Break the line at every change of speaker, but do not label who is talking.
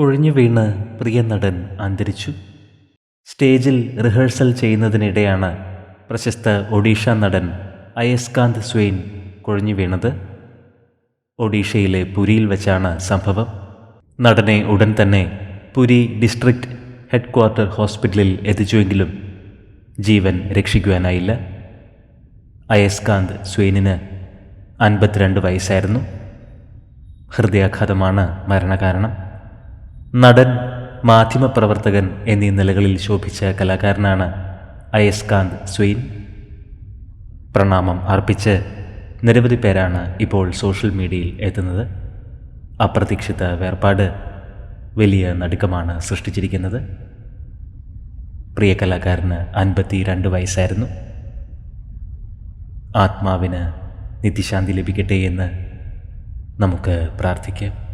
കുഴഞ്ഞു വീണ് പ്രിയ നടൻ അന്തരിച്ചു. സ്റ്റേജിൽ റിഹേഴ്സൽ ചെയ്യുന്നതിനിടെയാണ് പ്രശസ്ത ഒഡീഷ നടൻ അയസ്കാന്ത് സ്വെയിൻ കുഴഞ്ഞു വീണത്. ഒഡീഷയിലെ പുരിയിൽ വെച്ചാണ് സംഭവം. നടനെ ഉടൻ തന്നെ പുരി ഡിസ്ട്രിക്ട് ഹെഡ് ക്വാർട്ടർ ഹോസ്പിറ്റലിൽ എത്തിച്ചുവെങ്കിലും ജീവൻ രക്ഷിക്കുവാനായില്ല. അയസ്കാന്ത് സ്വെയിനിന് അൻപത്തിരണ്ട് വയസ്സായിരുന്നു. ഹൃദയാഘാതമാണ് മരണകാരണം. നടൻ മാധ്യമപ്രവർത്തകൻ എന്നീ നിലകളിൽ ശോഭിച്ച കലാകാരനാണ് അയസ്കാന്ത് സ്വെയിൻ. പ്രണാമം അർപ്പിച്ച് നിരവധി പേരാണ് ഇപ്പോൾ സോഷ്യൽ മീഡിയയിൽ എത്തുന്നത്. അപ്രതീക്ഷിത വേർപാട് വലിയ നടുക്കമാണ് സൃഷ്ടിച്ചിരിക്കുന്നത്. പ്രിയ കലാകാരന് അൻപത്തി രണ്ട് വയസ്സായിരുന്നു. ആത്മാവിന് നിത്യശാന്തി ലഭിക്കട്ടെ എന്ന് നമുക്ക് പ്രാർത്ഥിക്കാം.